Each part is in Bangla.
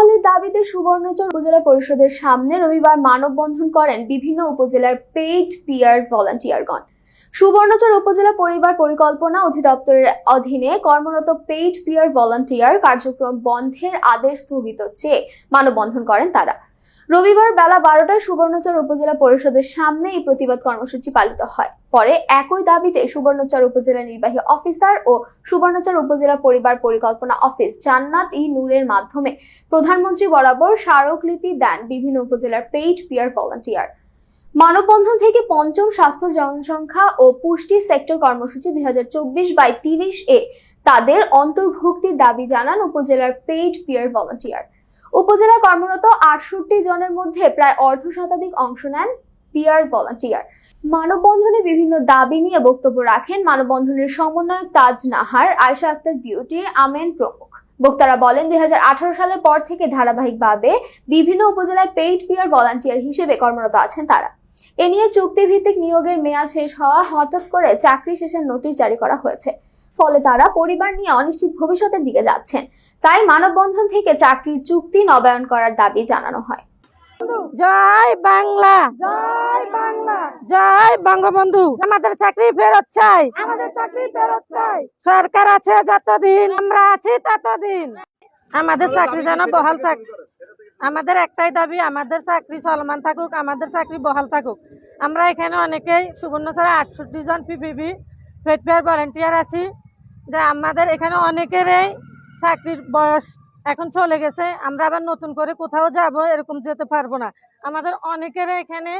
বহালের দাবিতে সুবর্ণচর উপজেলা পরিষদের সামনে রবিবার মানববন্ধন করেন বিভিন্ন উপজেলার পেইড পিয়ার ভলান্টিয়ারগণ সুবর্ণচর উপজেলা পরিবার পরিকল্পনা অধিদপ্তরের অধীনে কর্মরত পেইড পিয়ার ভলান্টিয়ার কার্যক্রম বন্ধের আদেশ স্থগিত চেয়ে মানববন্ধন করেন তারা। রবিবার বেলা বারোটায় সুবর্ণচর উপজেলা পরিষদের সামনে এই প্রতিবাদ কর্মসূচি পালিত হয়। পরে একই দাবিতে সুবর্ণচর উপজেলা নির্বাহী অফিসার ও সুবর্ণচর উপজেলা পরিবার পরিকল্পনা অফিস জান্নাত ই নূরের মাধ্যমে প্রধানমন্ত্রী বরাবর স্মারকলিপি দেন বিভিন্ন উপজেলার পেইড পিয়ার ভলান্টিয়ার। মানববন্ধন থেকে পঞ্চম স্বাস্থ্য জনসংখ্যা ও পুষ্টি সেক্টর কর্মসূচি দুই হাজার চব্বিশ বাই তিরিশ এ তাদের অন্তর্ভুক্তির দাবি জানান উপজেলার পেইড পিয়ার ভলান্টিয়ার। উপজেলায় কর্মরত আটষট্টি জনের মধ্যে প্রায় অর্ধ শতাধিক অংশ নেন পিয়ার ভলান্টিয়ার। মানববন্ধনে বিভিন্ন দাবি নিয়ে বক্তব্য রাখেন মানববন্ধনের সমন্বয়ক তাজ নাহার আয়শা আক্তার বিউটি, আমেন প্রমুখ। বক্তারা বলেন দুই হাজার আঠারো সালের পর থেকে ধারাবাহিকভাবে বিভিন্ন উপজেলায় পেইড পিয়ার ভলান্টিয়ার হিসেবে কর্মরত আছেন তারা। এ নিয়ে চুক্তিভিত্তিক নিয়োগের মেয়াদ শেষ হওয়া হঠাৎ করে চাকরি শেষের নোটিশ জারি করা হয়েছে। ফলে তারা পরিবার নিয়ে অনিশ্চিত ভবিষ্যতের দিকে যাচ্ছেন তাই মানববন্ধন থেকে চাকরির চুক্তি নবায়ন করার দাবি জানানো হয়। জয় বাংলা। জয় বাংলা। জয় বঙ্গবন্ধু। আমাদের চাকরি ফেরত চাই। আমাদের চাকরি ফেরত চাই। সরকার আছে যতদিন আমরা আছি ততদিন। আমাদের চাকরি যেন বহাল থাক। আমাদের একটাই দাবি আমাদের চাকরি চলমান থাকুক আমাদের চাকরি বহাল থাকুক। আমরা এখানে অনেকেই সুবর্ণ সুবর্ণচরে আটষট্টি জন পিপিবি ফেটফেয়ার ভলেন্টিয়ার আছি। যে আমাদের এখানে অনেকেরই চাকরির বয়স এখন চলে গেছে। আমরা আবার নতুন করে কোথাও যাব এরকম যেতে পারব না। আমাদের অনেকের এখানে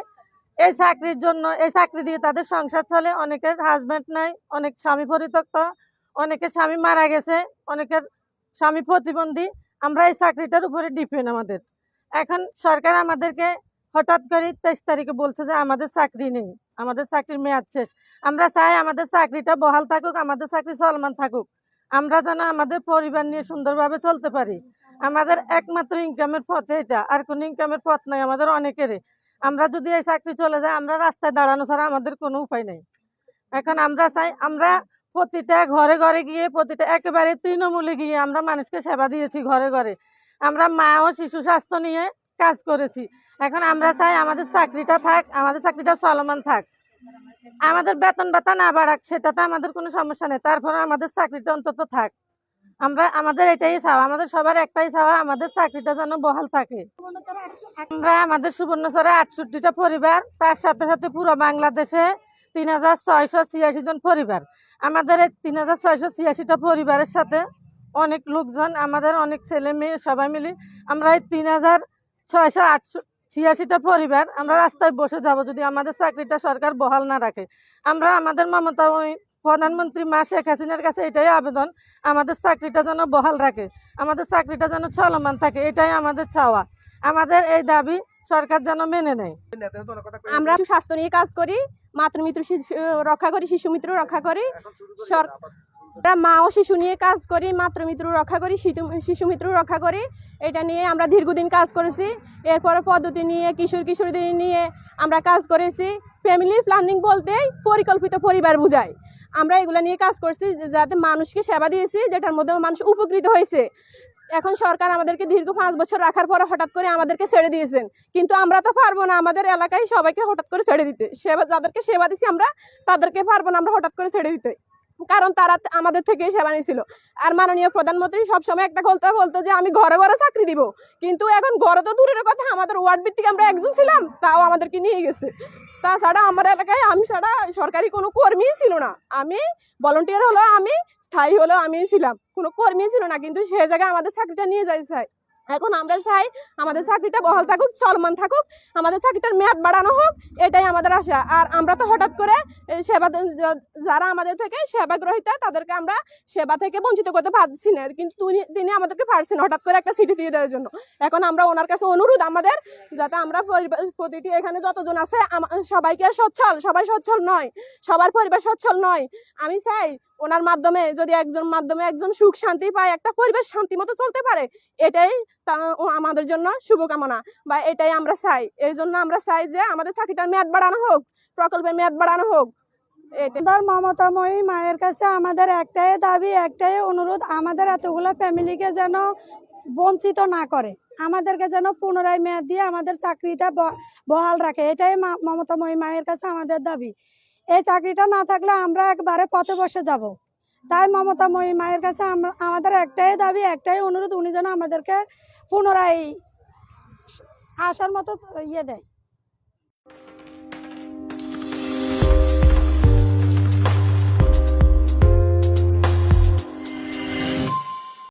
এই চাকরির জন্য, এই চাকরি দিয়ে তাদের সংসার চলে। অনেকের হাজব্যান্ড নাই, অনেক স্বামী পরিত্যক্ত অনেকের স্বামী মারা গেছে, অনেকের স্বামী প্রতিবন্ধী। আমরা এই চাকরিটার উপরে ডিপেন্ড আমাদের। এখন সরকার আমাদেরকে হঠাৎ করে তেইশ তারিখে বলছে যে আমাদের চাকরি নেই। আমাদের চাকরির মেয়াদ শেষ। আমরা চাই আমাদের চাকরিটা বহাল থাকুক, আমাদের চাকরি চলমান থাকুক। আমরা যেন আমাদের পরিবার নিয়ে সুন্দরভাবে চলতে পারি। আমাদের একমাত্র ইনকামের পথ এটা। আর কোনো ইনকামের পথ নাই আমাদের অনেকেরই। আমরা যদি এই চাকরি চলে যায় আমরা রাস্তায় দাঁড়ানো ছাড়া আমাদের কোনো উপায় নেই। এখন আমরা চাই, আমরা প্রতিটা ঘরে ঘরে গিয়ে, প্রতিটা একেবারে তৃণমূলে গিয়ে আমরা মানুষকে সেবা দিয়েছি ঘরে ঘরে। আমরা মা ও শিশু স্বাস্থ্য নিয়ে কাজ করেছি। এখন আমরা চাই আমাদের চাকরিটা থাক, আমাদের চাকরিটা চলমান থাক। আমাদের বেতন ভাতা না বাড়াক, সেটাতে আমাদের কোনো সমস্যা নেই। তারপরে আমাদের চাকরিটা অন্তত থাক। আমরা, আমাদের এটাই চাওয়া, আমাদের সবার একটাই চাওয়া, আমাদের চাকরিটা যেন বহাল থাকে। আমরা, আমাদের সুবর্ণচরে আটষট্টিটা পরিবার, তার সাথে সাথে পুরো বাংলাদেশে তিন হাজার ছয়শো ছিয়াশি জন পরিবার। আমাদের এই তিন হাজার ছয়শো ছিয়াশিটা পরিবারের সাথে অনেক লোকজন, আমাদের অনেক ছেলে মেয়ে সবাই মিলে আমরা এই তিন হাজার ছয়শো আটশো ছিয়াশিটা পরিবার, আমরা রাস্তায় বসে যাব যদি আমাদের চাকরিটা সরকার বহাল না রাখে। আমরা আমাদের মমতা প্রধানমন্ত্রী মা শেখ হাসিনার কাছে এটাই আবেদন, আমাদের চাকরিটা যেন বহাল রাখে, আমাদের চাকরিটা যেন চলমান থাকে, এটাই আমাদের চাওয়া। আমাদের এই দাবি সরকার যেন মেনে নেয়। আমরা স্বাস্থ্য নিয়ে কাজ করি, মাতৃমিত্র, শিশু, রক্ষা করি শিশু মিত্র রক্ষা করি আমরা মা ও শিশু নিয়ে কাজ করি, মাতৃমিত্র রক্ষা করি শিশু- মিত্র রক্ষা করি। এটা নিয়ে আমরা দীর্ঘদিন কাজ করেছি। এরপর পদ্ধতি নিয়ে, কিশোর কিশোরদের নিয়ে আমরা কাজ করেছি। ফ্যামিলি প্ল্যানিং বলতেই পরিকল্পিত পরিবার বোঝায়। আমরা এগুলো নিয়ে কাজ করছি যাতে মানুষকে সেবা দিয়েছি, যেটার মধ্যে মানুষ উপকৃত হয়েছে। এখন সরকার আমাদেরকে দীর্ঘ পাঁচ বছর রাখার পর হঠাৎ করে আমাদেরকে ছেড়ে দিয়েছেন। কিন্তু আমরা তো পারব না আমাদের এলাকায় সবাইকে হঠাৎ করে ছেড়ে দিতে। সেবা যাদেরকে সেবা দিছি আমরা, তাদেরকে পারব না আমরা হঠাৎ করে ছেড়ে দিতে। কারণ তারা আমাদের থেকে সেবা নিয়েছিল আর মাননীয় প্রধানমন্ত্রী সবসময় একটা বলতে, বলতো যে, আমি ঘরে ঘরে চাকরি দিব। কিন্তু এখন ঘরে তো দূরের কথা, আমাদের ওয়ার্ড ভিত্তিক আমরা একজন ছিলাম, তাও আমাদেরকে নিয়ে গেছে। তাছাড়া আমার এলাকায় আমি ছাড়া সরকারি কোনো কর্মীই ছিল না। আমি ভলেন্টিয়ার হলো আমি, স্থায়ী হলো আমি ছিলাম। কোনো কর্মী ছিল না, কিন্তু সে জায়গায় আমাদের চাকরিটা নিয়ে যায় চাই এখন আমরা চাই আমাদের চাকরিটা বহাল থাকুক, চলমান থাকুক, আমাদের চাকরিটার মেয়াদ বাড়ানো হোক, এটাই আমাদের আশা। আর আমরা তো হঠাৎ করে সেবা যারা আমাদের থেকে সেবা গ্রহিতা তাদেরকে আমরা সেবা থেকে বঞ্চিত করতে পারছি না। কিন্তু তিনি- আমাদেরকে পারছেন হঠাৎ করে একটা সিটি দিয়ে দেওয়ার জন্য। এখন আমরা ওনার কাছে অনুরোধ আমাদের, যাতে আমরা প্রতিটি এখানে যতজন আছে সবাইকে সচ্ছল, সবাই সচ্ছল নয়, সবার পরিবার সচ্ছল নয়। আমি চাই ওনার মাধ্যমে, যদি একজন মাধ্যমে একজন সুখ শান্তি পায়, একটা পরিবেশ শান্তি মতো চলতে পারে, এটাই আমাদের জন্য শুভকামনা বা এটাই আমরা চাই। এই জন্য আমরা চাই যে আমাদের চাকরিটার মেয়াদ বাড়ানো হোক, প্রকল্পের মেয়াদ বাড়ানো হোক। আমাদের মমতাময়ী মায়ের কাছে আমাদের একটাই দাবি, একটাই অনুরোধ, আমাদের এতগুলো ফ্যামিলিকে যেন বঞ্চিত না করে। আমাদেরকে যেন পুনরায় মেয়াদ দিয়ে আমাদের চাকরিটা বহাল রাখে। এটাই মমতাময়ী মায়ের কাছে আমাদের দাবি। এই চাকরিটা না থাকলে আমরা একবারে পথে বসে যাব। তাই মমতা মমতাময়ী মায়ের কাছে আমাদের একটাই দাবি, একটাই অনুরোধ, উনি যেন আমাদেরকে পুনরায় আসার মতো ইয়ে দেয়।